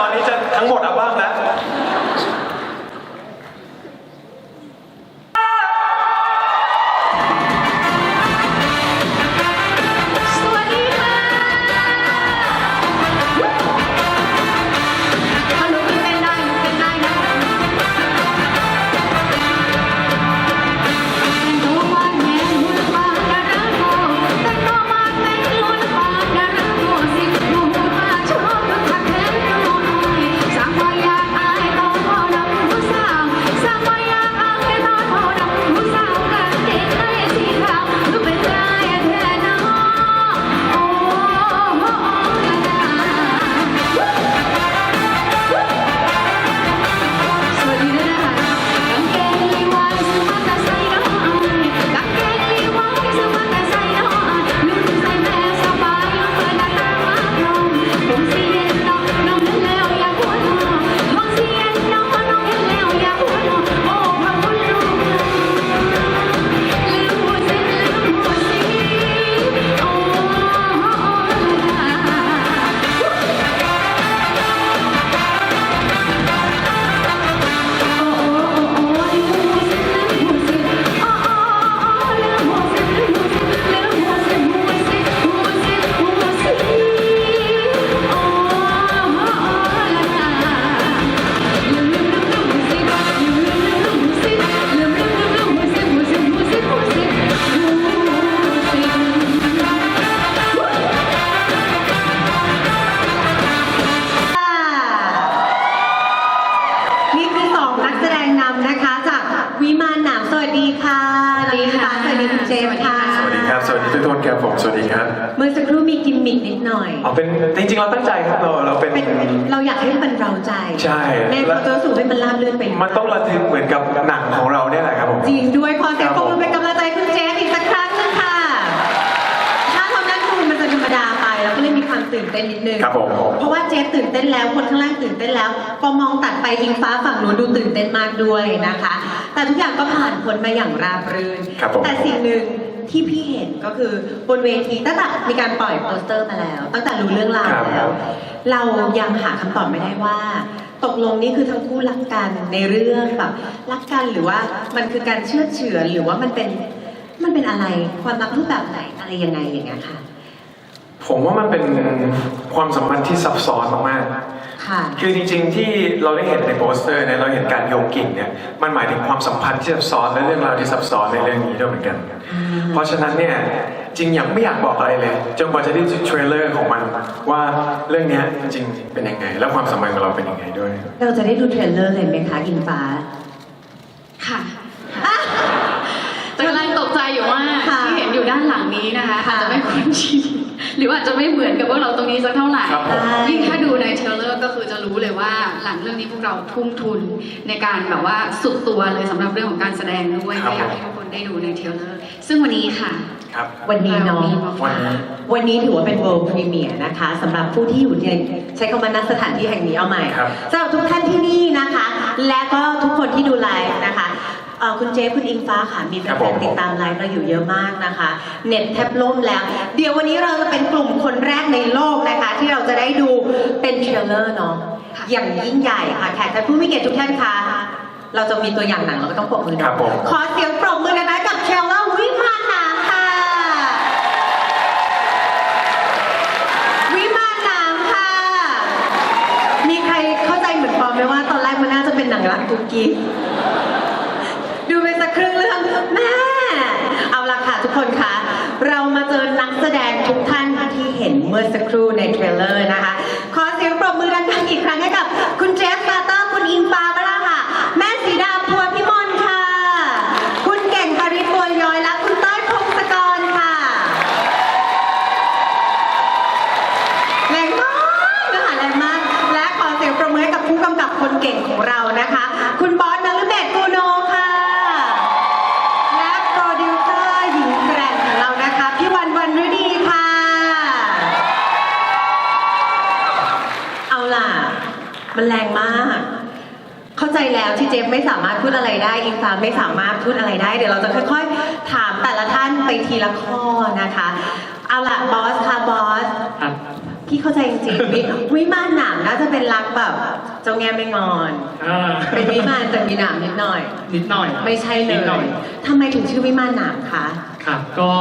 ตอนนี้จะทั้งหมดอัลบั้มแล้ว นี่คือสองนักแสดงนำนะคะ จากวิมานหนามสวัสดีค่ะสวัสดีค่ะ สวัสดีคุณเจมส์ค่ะสวัสดีครับ สวัสดีทุกคนครับผม สวัสดีครับ เมื่อสักครู่มีกิมมิคนิดหน่อยอ๋อเป็นจริงๆเราตั้งใจครับเราเราเป็น เป็นเราอยากให้มันเราใจใช่ แม่ก็จะสูให้มันลาบเลื่อนไปมันต้องระทึกเหมือนกับหนังของเราเนี่ยแหละครับผม จริงด้วยขอเสียงคปรัรบบผมมือเป็นกำลังใจคุณเจมส์อีกสักครั้ง เลยมีความตื่นเต้นนิดนึงครับผม เพราะว่าเจฟตื่นเต้นแล้วคนข้างล่างตื่นเต้นแล้วพอมองตัดไปอิงฟ้าฝั่งนู้นดูตื่นเต้นมากด้วยนะคะ แต่ทุกอย่างก็ผ่านพ้นมาอย่างราบรื่น ครับผม แต่สิ่งหนึ่งที่พี่เห็นก็คือบนเวทีตั้งแต่มีการปล่อยโปสเตอร์มาแล้ว ตั้งแต่รู้เรื่องราวแล้ว เรายังหาคำตอบไม่ได้ว่า ตกลงนี่คือทั้งคู่รักกันในเรื่องแบบรักกันหรือว่ามันคือการเชื่อดเฉือนหรือว่ามันเป็นมันเป็นอะไรความรักรูปแบบไหนอะไรยังไงอย่างเงี้ยค่ะ ผมว่ามันเป็นความสัมพันธ์ที่ซับซ้อนมากค่ะ ๆคือจริงๆที่เราได้เห็นในโปสเตอร์เนี่ยเราเห็นการโยงกิ่งเนี่ยมันหมายถึงความสัมพันธ์ที่ซับซ้อนและเรื่องราวที่ซับซ้อนในเรื่องนี้ด้วยเหมือนกัน เพราะฉะนั้นเนี่ยจริงยังไม่อยากบอกอะไรเลยจนกว่าจะได้ดูเทรลเลอร์ของมันว่าเรื่องเนี้ยจริงๆเป็นยังไง และความสัมพันธ์ของเราเป็นยังไงด้วย เราจะได้ดูเทรลเลอร์เลยไหมคะอินฟ้า ค่ะแต่กำลังตกใจอยู่ว่าค่ะที่เห็นอยู่ด้านหลังนี้นะคะค่ะอาจจะไม่คุ้นชิน หรือว่าอาจจะไม่เหมือนกับพวกเราตรงนี้สักเท่าไหร่ครับผม ยิ่งถ้าดูในเทรลเลอร์ก็คือจะรู้เลยว่าหลังเรื่องนี้พวกเราทุ่มทุนในการแบบว่าสุดตัวเลยสำหรับเรื่องของการแสดงด้วยครับ ก็อยากให้ทุกคนได้ดูในเทรลเลอร์ซึ่งวันนี้ค่ะ ครับ วันนี้เนาะเรามีมาวันฝากนี้ วันนี้ถือว่าเป็น world premiere นะคะสำหรับผู้ที่อยู่ในใช้คำว่าณสถานที่แห่งนี้เอาใหม่ครับ สำหรับทุกท่านที่นี่นะคะ และก็ทุกคนที่ดูไลฟ์นะคะเอ่อ คุณเจฟคุณอิงฟ้าค่ะ มีแฟครับผนมๆติดตามไลฟ์เราอยู่เยอะมากนะคะ เน็ตแทบล่มแล้ว เดี๋ยววันนี้เราจะเป็นกลุ่มคนแรกในโลกนะคะ ที่เราจะได้ดูเป็นเทรลเลอร์เนาะอย่างยิ่งใหญ่ค่ะแขกท่านผู้มีเกียรติทุกท่านคะเราจะมีตัวอย่างหนังเราก็ต้องปรบมือครัเนาะบผมขอเสียงปรบมือนะคะกับเทรลเลอร์วิมานหนังค่ะ วิมานหนังค่ะ มีใครเข้าใจเหมือนปอมไหมว่าตอนแรกมันน่าจะเป็นหนังรักกุ๊กกิ๊กดูไปสักครึ่งเรื่องแม่ เอาละ ค่ะทุกคนคะเรามาเจอนักแสดงทุกท่านที่เห็นเมื่อสักครู่ในเทรลเลอร์นะคะ ขอเสียงปรบมือดังๆอีกครั้งให้กับคุณเจฟฟาตอร์คุณอิงฟ้ามาแล้วค่ะ แม่สีดาพัวพิมลค่ะ คุณเก่งปริตบัวย้อยและคุณเต้ยพงศกรค่ะ แรงมากนะคะแรงมาก และขอเสียงประมือให้กับผู้กำกับคนเก่งของเรานะคะ คุณบอสนฤเบศกูโนค่ะ และโปรดิวเซอร์หญิงแกร่งของเรานะคะ พี่วันวันฤดีค่ะ เอาล่ะ มันแรงมาก เข้าใจแล้ว ที่เจฟไม่สามารถพูดอะไรได้อิงฟ้าไม่สามารถพูดอะไรได้ เดี๋ยวเราจะค่อยๆ ถามแต่ละท่านไปทีละข้อนะคะ เอาล่ะบอสค่ะบอสพี่เข้าใจจริงๆวิวิมานหนามน่าจะเป็นเป็นรักแบบเจ้าแง่ไม่งอน อ่าเป็นวิมานแต่มีหนามนิดหน่อย นิดหน่อยไม่ใช่เลนิดหน่อย ยทำไมถึงชื่อวิมานหนามคะ ครับก็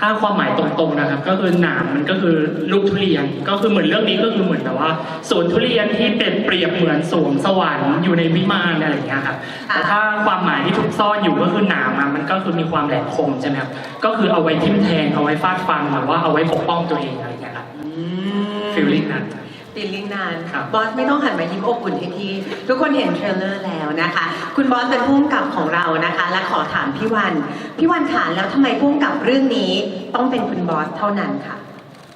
ถ้าความหมายตรงๆนะครับ ก็คือหนามมันก็คือลูกทุเรียน ก็คือเหมือนเรื่องนี้ก็คือเหมือนแบบว่าสวนทุเรียนที่เป็นเปรียบเหมือนสวงสวรรค์อยู่ในวิมานอะไรอย่างเงี้ยครับแต่ถ้าความหมายที่ถูกซ่อนอยู่ก็คือหนามอะมันก็คือมีความแหลมคมใช่ไหมครับก็คือเอาไว้ทิ่มแทงเอาไว้ฟาดฟันหรือว่าเอาไว้ปกป้องตัวเองอะไรอย่างเงี้ยครับฟีลลิ่งนั้น ฟีลลิ่งนานครับบอสไม่ต้องหันมายิ้มอบอุ่นให้ทีทุกคนเห็นเทรลเลอร์แล้วนะคะ คุณบอสเป็นผู้กำกับของเรานะคะ และขอถามพี่วัน พี่วันขาแล้วทำไมผู้กำกับเรื่องนี้ต้องเป็นคุณบอสเท่านั้นค่ะ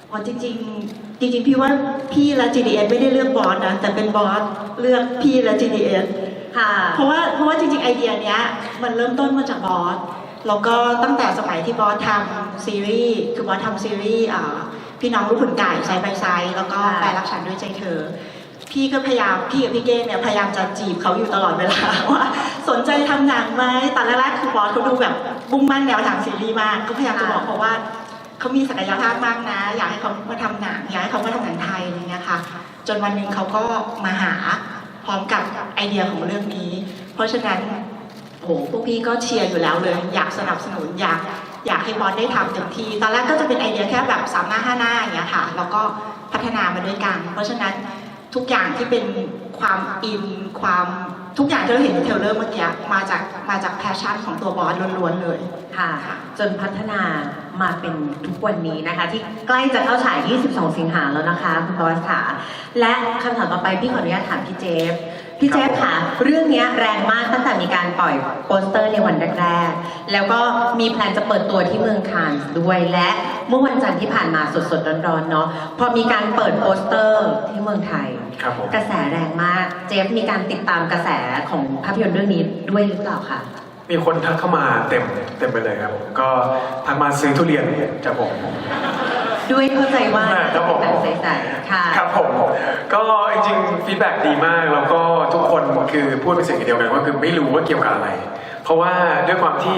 อ๋อจริงๆจริงๆ พี่ว่าพี่และ GDS ไม่ได้เลือกบอสนะแต่เป็นบอสเลือกพี่และ GDS ค่ะ เพราะว่าเพราะว่าจริงๆไอเดียเนี้ยมันเริ่มต้นมาจากบอส แล้วก็ตั้งแต่สมัยที่บอสทำซีรีส์คือบอสทำซีรีส์อ่าพี่น้องลูกขุนไก่ไซส์ไปไซส์แล้วก็ค่ะแปลรักฉันด้วยใจเธอ พี่ก็พยายามพี่กับพี่เก้เนี่ยพยายามจะจีบเขาอยู่ตลอดเวลาว่าสนใจทำหนังไหมตอนแรกๆคือบอสเขาดูแบบบุ้งมั่นแนวทางซีรีส์มาก ก็พยายามจะบอกเขาว่าเขามีศักยภาพมากนะ อยากให้เขามาทำหนังอยากให้เขามาทำหนังไทยอะไรเงี้ยค่ะจนวันหนึ่งเขาก็มาหาพร้อมกับไอเดียของเรื่องนี้ เพราะฉะนั้น โอ้โหพวกพี่ก็เชียร์อยู่แล้วเลย อยากสนับสนุนอยากอยากให้บอสได้ทำเต็มที่ ตอนแรกก็จะเป็นไอเดียแค่แบบสามหน้าห้าหน้าอย่างเงี้ยค่ะ แล้วก็พัฒนามาด้วยกัน เพราะฉะนั้นทุกอย่างที่เป็นความอินความทุกอย่างที่เราเห็นในเทเลอร์เมื่อกี้มาจากมาจากแพชชั่นของตัวบอสล้วนๆเลยค่ะ จนพัฒนามาเป็นทุกวันนี้นะคะ ที่ใกล้จะเข้าฉาย 22 สิงหาแล้วนะคะ คุณบอสค่ะ และคำถามต่อไปพี่ขออนุญาตถามพี่เจฟ พี่เจฟค่ะ เรื่องเนี้ยแรงมากตั้งแต่มีการปล่อยโปสเตอร์ในวันแรกๆ แล้วก็มีแพลนจะเปิดตัวที่เมืองคานส์ด้วยและเมื่อวันจันทร์ที่ผ่านมาสดๆ ร้อนๆ เนาะพอมีการเปิดโปสเตอร์ที่เมืองไทยครับผมกระแสแรงมาก เจฟมีการติดตามกระแสของภาพยนตร์เรื่องนี้ด้วยหรือเปล่าคะมีคนทักเข้ามาเต็มเต็มไปเลยครับผมก็ทักมาซื้อทุเรียนจากผม ด้วยเข้าใจว่าครับผม แต่งใสๆค่ะ ครับผมก็จริงๆฟีดแบ็ดีมากแล้วก็ทุกคนคือพูดเป็นเสียงเดียวกันว่าคือไม่รู้ว่าเกี่ยวกับอะไร เพราะว่าด้วยความที่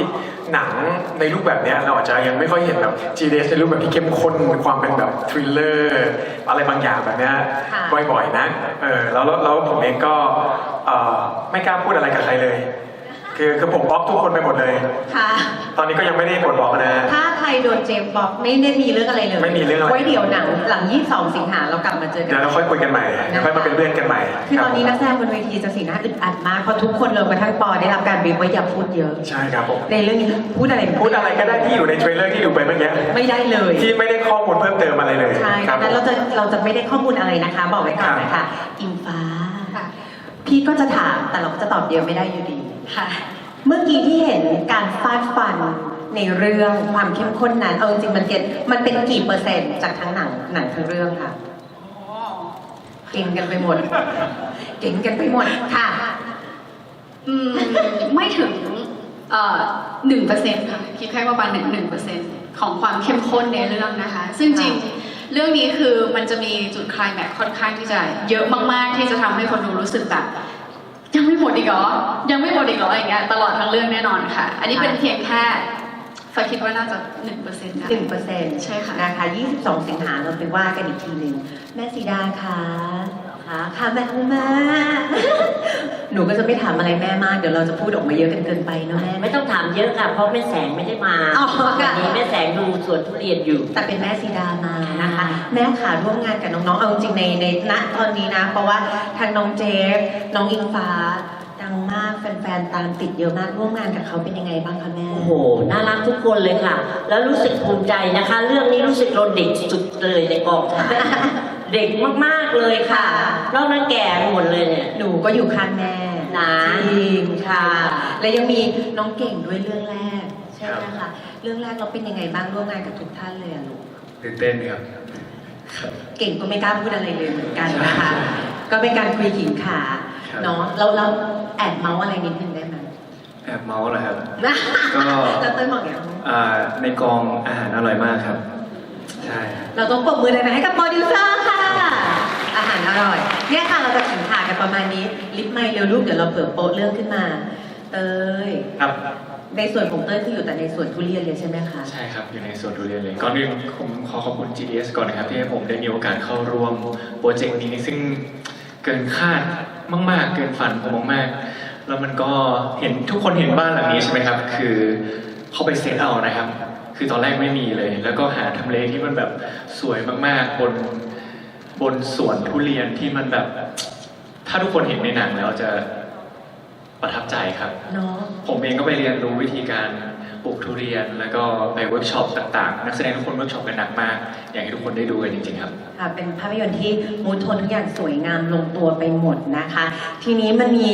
หนังในรูปแบบเนี้ยเราอาจจะยังไม่ค่อยเห็นแบบ g d s ในรูปแบบที่เข้มข้นความเป็นแบบทริลเลอร์อะไรบางอย่างแบบเนี้ยค่ะ บ่อยๆนะเออแล้วแล้วแล้วผมเองก็เอ่อไม่กล้าพูดอะไรกับใครเลย คือคือผมบล็อกทุกคนไปหมดเลย ค่ะ ตอนนี้ก็ยังไม่ได้กดบล็อกนะฮะ ถ้าใครโดนเจมส์บอกไม่ได้มีเรื่องอะไรเลยไม่มีเรื่องอะไร ไว้เดี๋ยวหนังหลัง 22 สิงหาเรากลับมาเจอกัเดี๋ยวเราค่อยคุยกันใหม่เดี๋ยวค่อยมาเป็นเพื่อนกันใหม่คือตอนนี้คนัรักบแสดงบนเวทีจะสีหน้าอึดอัดมากเพราะทุกคนเลยกระทั่งปอได้รับการบีบว่าอย่าพูดเยอะ ใช่ครับผม ในเรื่องนี้พูดอะไรพูดอะไรก็ได้ที่อยู่ในเทรลเลอร์ที่ดูไปเมื่อกี้ไม่ได้เลย ที่ไม่ได้ข้อมูลเพิ่มเติมอะไรเลยใช่คดัรับงนั้นเราจะเราจะไม่ได้ข้อมูลอะไรนะคะ บอกไว้ก่อนนะคะอิงฟ้า พี่ก็จะถามแต่เราก็จะตอบเยอะไม่ได้อยู่ดี ค่ะ เมื่อกี้ที่เห็นการฟาดฟันในเรื่องความเข้มข้นนั้นเอาจริงๆมันเก็ตมันเป็นกี่เปอร์เซ็นต์จากทั้งหนังหนังทั้งเรื่องค่ะเก่งกันไปหมดเก่งกันไปหมดค่ะ อืมไม่ถึงหนึ่งเปอร์เซ็นต์ค่ะคิดแค่ประมาณหนึ่งหนึ่งเปอร์เซ็นต์ของความเข้มข้นในเรื่องนะคะ ซึ่งจริงเรื่องนี้คือมันจะมีจุดไคลายแม็กซ์ค่อนข้างที่จะเยอะมากๆที่จะทำให้คนดูรู้สึกแบบ ยังไม่หมดอีกเหรอ ยังไม่หมดอีกเหรออย่างเงี้ยตลอดทั้งเรื่องแน่นอนค่ะ อันนี้เป็นเพียงแค่ฟ้าคิดว่าน่าจะหนึ่งเปอร์เซ็นต์หนึ่งเปอร์เซ็นต์ใช่ค่ะ นะคะ22 สิงหาเราไปว่ากันอีกทีหนึ่งแม่สีดาคะ ค่ะค่ะแม่แม่หนูก็จะไม่ถามอะไรแม่มากเดี๋ยวเราจะพูดออกมาเยอะกันเกินไปเนอะแม่ไม่ต้องถามเยอะค่ะ เพราะแม่แสงไม่ได้มาอ๋อค่ะ วันนี้แม่แสงดูสวนทุเรียนอยู่ แต่เป็นแม่สีดามานะคะ แม่ขาร่วมงานกับน้องๆเอาจริงๆในในณตอนนี้นะ เพราะว่าทางน้องเจฟน้องอิงฟ้าดังมากแฟนๆตามติดเยอะมากร่วมงานกับเขาเป็นยังไงบ้างคะแม่ โอ้โห น่ารักทุกคนเลยค่ะ แล้วรู้สึกภูมิใจนะคะ เรื่องนี้รู้สึกเราเด็กสุดเลยในกองถ่าย เด็กมากๆเลยค่ะ นอกนั้นแก่หมดเลยเนี่ย หนูก็อยู่ข้างแม่นะจริงค่ะค่ะ และยังมีน้องเก่งด้วยเรื่องแรก ใช่ไหมคะ เรื่องแรกเราเป็นยังไงบ้างร่วมงานกับทุกท่านเลยอะลูกตื่นเต้นครับ เก่งก็ไม่กล้าพูดอะไรเลยเหมือนกันนะคะ ก็เป็นการคุยขิงขาครับเนาะเราเราแอบเมาส์อะไรนิดนึงได้ไหมแอบเมาส์เหรอครับนะก็แล้วเต้ยบอกอย่างอ่าในกองอาหารอร่อยมากครับ ใช่เราต้องปรบมือเลยนะให้กับโปรดิวเซอร์ค่ะ อาหารอร่อย เนี่ยค่ะเราจะขิงขากันประมาณนี้ ลิปไม่เร็วลูกเดี๋ยวเราเผลอโป๊ะเรื่องขึ้นมา เต้ยครับในส่วนของเต้ยคืออยู่แต่ในส่วนทุเรียนเลยใช่ไหมคะ ใช่ครับอยู่ในสวนทุเรียนเลยก่อนอื่นผมขอขอบคุณ GDS ก่อนนะครับที่ให้ผมได้มีโอกาสเข้าร่วมโปรเจกต์นี้ซึ่งเกินคาดมาก ๆ เกินฝันผมมากๆแล้วมันก็เห็นทุกคนเห็นบ้านหลังนี้ใช่ไหมครับ คือ เข้าไปเซตเอานะครับ คือตอนแรกไม่มีเลย แล้วก็หาทำเลที่มันแบบสวยมากๆ บนบนสวนทุเรียนที่มันแบบ ถ้าทุกคนเห็นในหนังแล้วจะประทับใจครับ เนาะผมเองก็ไปเรียนรู้วิธีการป ลูกทุเรียนแล้วก็ไปเวิร์กช็อปต่างๆ นักแสดงทุกคนเวิร์กช็อปกันหนักมาก อยากให้ทุกคนได้ดูกันจริงๆครับค่ะเป็นภาพยนตร์ที่มูทโทนทุกอย่างสวยงามลงตัวไปหมดนะคะ ทีนี้มันมี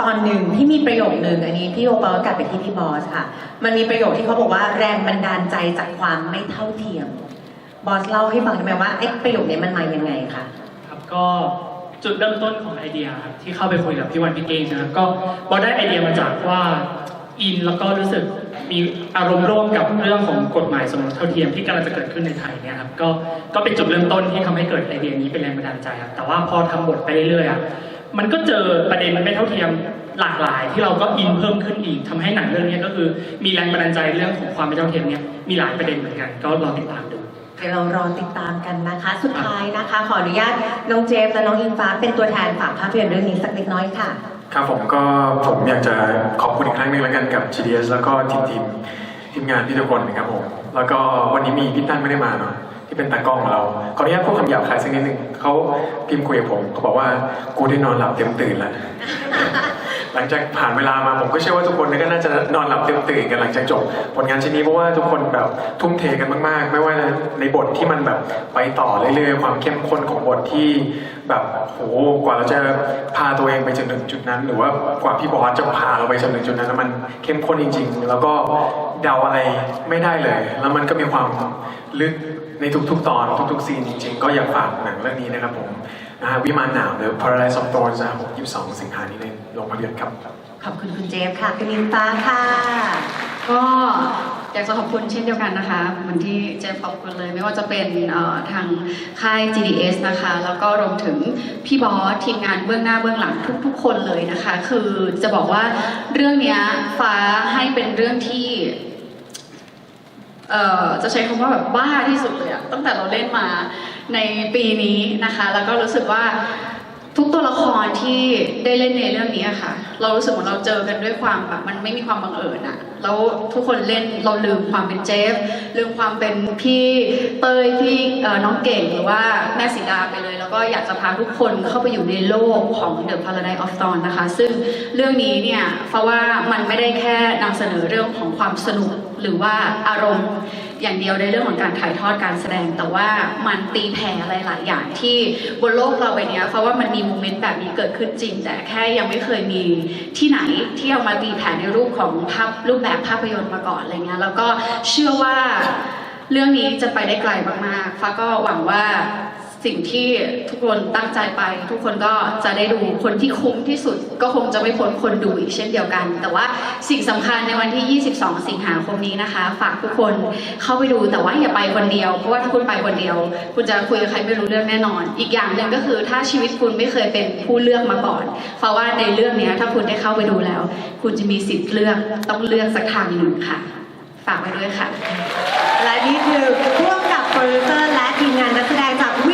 ตอนหนึ่งที่มีประโยคหนึ่งอันนี้พี่โอปอลกลับไปที่พี่บอสค่ะ มันมีประโยคที่เขาบอกว่าแรงบันดาลใจจากความไม่เท่าเทียม บอสเล่าให้ฟังได้ไหมว่าไอ้ประโยคนี้มันมายังไงคะครับก็จุดเริ่มต้นของไอเดียครับที่เข้าไปคุยกับพี่วันพี่เก้งนะครับก็พอได้ไอเดียมาจากว่าอินแล้วก็รู้สึก มีอารมณ์ร่วมกับเรื่องของกฎหมายสมรสเท่าเทียมที่กำลังจะเกิดขึ้นในไทยเนี่ยครับก็ก็เป็นจุดเริ่มต้นที่ทำให้เกิดไอเดียนี้เป็นแรงบันดาลใจครับแต่ว่าพอทำบทไปเรื่อยๆอะมันก็เจอประเด็นไม่เท่าเทียมหลากหลาย ที่เราก็อินเพิ่มขึ้นอีกทำให้หนังเรื่องนี้ก็คือมีแรงบันดาลใจเรื่องของความไม่เท่าเทียมเนี่ยมีหลายประเด็นเหมือนกัน ก็ลองติดตามดูเดี๋ยวเรารอติดตามกันนะคะ สุดท้ายนะคะ ขออนุญาตน้องเจมส์และน้องอิงฟ้าเป็นตัวแทนฝากภาพยนตร์เรื่องนี้สักเล็กน้อยค่ะ ครับผมก็ผมอยากจะขอบคุณอีกครั้งหนึ่งแล้วกันกับ GDS แล้วก็ทีมทีมทีมงานพี่ทุกคนนะครับผม แล้วก็วันนี้มีพี่ตั้นไม่ได้มาเนาะที่เป็นตากล้องของเราขออนุญาตพูดคำหยาบคายสักนิดหนึ่งเขาพิมพ์คุยกับผมเขาบอกว่ากูได้นอนหลับเต็มตื่นแล้วหลังจากผ่านเวลามาผมก็เชื่อว่าทุกคนก็น่าจะนอนหลับเต็มตื่นกันหลังจากจบผลงานชิ้นนี้เพราะว่าทุกคนแบบทุ่มเทกันมาก ๆ ไม่ว่าในบทที่มันแบบไปต่อเรื่อยๆความเข้มข้นของบทที่ แบบโหกว่าเราจะพาตัวเองไปจนถึงจุดนั้น หรือว่ากว่าพี่บอสจะพาเราไปจนถึงจุดนั้นแล้วมันเข้มข้นจริง ๆ แล้วก็เดาอะไรไม่ได้เลย แล้วมันก็มีความลึกในทุกๆ ตอนทุกๆซีนจริง ๆ ก็อยากฝากหนังเรื่องนี้นะครับผมนะฮะวิมานหนาวหรือ Paradise of Thorns นะครับผม22 สิงหานี้ในโรงภาพยนตร์ครับ ขอบคุณคุณเจมส์ค่ะคุณอิงฟ้าค่ะ ก็ อยากจะขอบคุณเช่นเดียวกันนะคะเหมือนที่เจฟขอบคุณเลย ไม่ว่าจะเป็นทางค่าย GDS นะคะ แล้วก็รวมถึงพี่บอสทีมงานเบื้องหน้าเบื้องหลังทุก ๆ คนเลยนะคะ คือจะบอกว่าเรื่องนี้ฟ้าให้เป็นเรื่องที่จะใช้คำว่าแบบบ้าที่สุดเลยอะตั้งแต่เราเล่นมาในปีนี้นะคะ แล้วก็รู้สึกว่า ทุกตัวละครที่ได้เล่นในเรื่องนี้ค่ะ เรารู้สึกเหมือนเราเจอกันด้วยความแบบมันไม่มีความบังเอิญอะแล้วทุกคนเล่นเราลืมความเป็นเจฟลืมความเป็นพี่เตยพี่น้องเก่งหรือว่าแม่สีดาไปเลย แล้วก็อยากจะพาทุกคนเข้าไปอยู่ในโลกของ The Paradise of Thorn นะคะ ซึ่งเรื่องนี้เนี่ยเพราะว่ามันไม่ได้แค่นำเสนอเรื่องของความสนุกหรือว่าอารมณ์ อย่างเดียวในเรื่องของการถ่ายทอดการแสดง แต่ว่ามันตีแผ่อะไรหลายอย่างที่บนโลกเราใบนี้เพราะว่ามันมีโมเมนต์แบบนี้เกิดขึ้นจริง แต่แค่ยังไม่เคยมีที่ไหนที่เอามาตีแผ่ในรูปของภาพรูปแบบภาพยนตร์มาก่อนอะไรเงี้ยแล้วก็เชื่อว่าเรื่องนี้จะไปได้ไกลมากๆฟ้าก็หวังว่า สิ่งที่ทุกคนตั้งใจไป ทุกคนก็จะได้ดูคนที่คุ้มที่สุด ก็คงจะไม่พ้นคนดูอีกเช่นเดียวกัน แต่ว่าสิ่งสำคัญในวันที่ 22 สิงหาคมนี้นะคะ ฝากทุกคนเข้าไปดูแต่ว่าอย่าไปคนเดียว เพราะว่าถ้าคุณไปคนเดียว คุณจะคุยกับใครไม่รู้เรื่องแน่นอน อีกอย่างหนึ่งก็คือถ้าชีวิตคุณไม่เคยเป็นผู้เลือกมาก่อน เพราะว่าในเรื่องนี้ถ้าคุณได้เข้าไปดูแล้ว คุณจะมีสิทธิ์เลือกต้องเลือกสักทางหนึ่งค่ะ ฝากไว้ด้วยค่ะ และนี่คือพ่วงกับโปรดิวเซอร์และทีมงานนักแสดงจากวิ